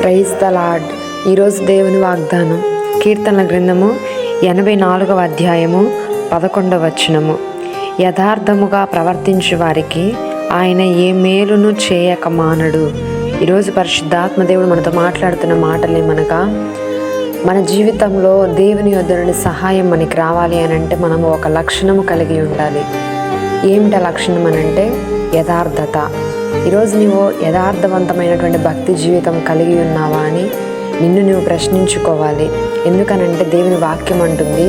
Praise the lord ఈరోజు దేవుని వాగ్దానం. కీర్తనల గ్రంథము ఎనభై నాలుగవ అధ్యాయము పదకొండవ వచనము. యథార్థముగా ప్రవర్తించు వారికి ఆయన ఏ మేలును చేయక మానడు. ఈరోజు పరిశుద్ధాత్మ దేవుడు మనతో మాట్లాడుతున్న మాటలే మనగా మన జీవితంలో దేవుని యొద్దరుని సహాయం మనకి రావాలి అని అంటే మనము ఒక లక్షణము కలిగి ఉండాలి. ఏమిట లక్షణం అనంటే యథార్థత. ఈరోజు నీవు యథార్థవంతమైనటువంటి భక్తి జీవితం కలిగి ఉన్నావా అని నిన్ను నువ్వు ప్రశ్నించుకోవాలి. ఎందుకనంటే దేవుని వాక్యం అంటుంది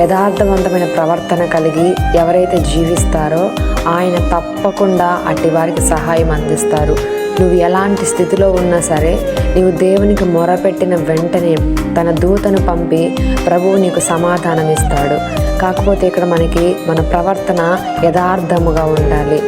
యథార్థవంతమైన ప్రవర్తన కలిగి ఎవరైతే జీవిస్తారో ఆయన తప్పకుండా అట్టి వారికి సహాయం అందిస్తారు. నువ్వు ఎలాంటి స్థితిలో ఉన్నా సరే నీవు దేవునికి మొరపెట్టిన వెంటనే తన దూతను పంపి ప్రభువు నీకు సమాధానం ఇస్తాడు కాకపోతే ఇక్కడ మనకి మన ప్రవర్తన యథార్థముగా ఉండాలి.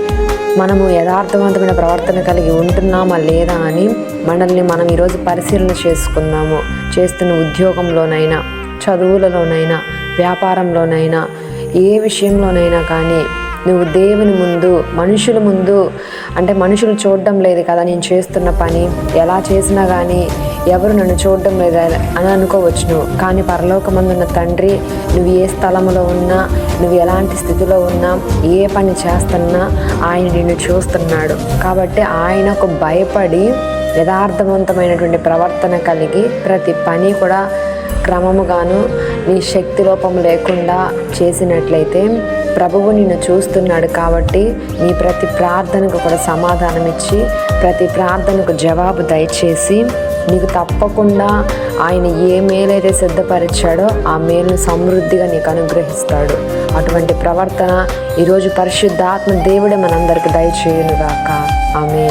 మనము యథార్థవంతమైన ప్రవర్తన కలిగి ఉంటున్నామా లేదా అని మనల్ని మనం ఈరోజు పరిశీలన చేసుకుందాము. చేస్తున్న ఉద్యోగంలోనైనా చదువులలోనైనా వ్యాపారంలోనైనా ఏ విషయంలోనైనా కానీ నువ్వు దేవుని ముందు మనుషుల ముందు అంటే మనుషులు చూడడం లేదు కదా నేను చేస్తున్న పని ఎలా చేసినా కానీ ఎవరు నన్ను చూడడం లేదా అని అనుకోవచ్చు నువ్వు కానీ పరలోకమందున్న తండ్రి నువ్వు ఏ స్థలంలో ఉన్నా నువ్వు ఎలాంటి స్థితిలో ఉన్నా ఏ పని చేస్తున్నా ఆయన నిన్ను చూస్తున్నాడు. కాబట్టి ఆయనకు భయపడి యథార్థవంతమైనటువంటి ప్రవర్తన కలిగి ప్రతి పని కూడా క్రమముగాను నీ శక్తి లోపం లేకుండా చేసినట్లయితే ప్రభువు నిన్ను చూస్తున్నాడు కాబట్టి నీ ప్రతి ప్రార్థనకు కూడా సమాధానం ఇచ్చి ప్రతి ప్రార్థనకు జవాబు దయచేసి నీకు తప్పకుండా ఆయన ఏ మేలైతే సిద్ధపరిచాడో ఆ మేలును సమృద్ధిగా నీకు అనుగ్రహిస్తాడు. అటువంటి ప్రవర్తన ఈరోజు పరిశుద్ధాత్మ దేవుడే మనందరికి దయచేయునుగాక. ఆమె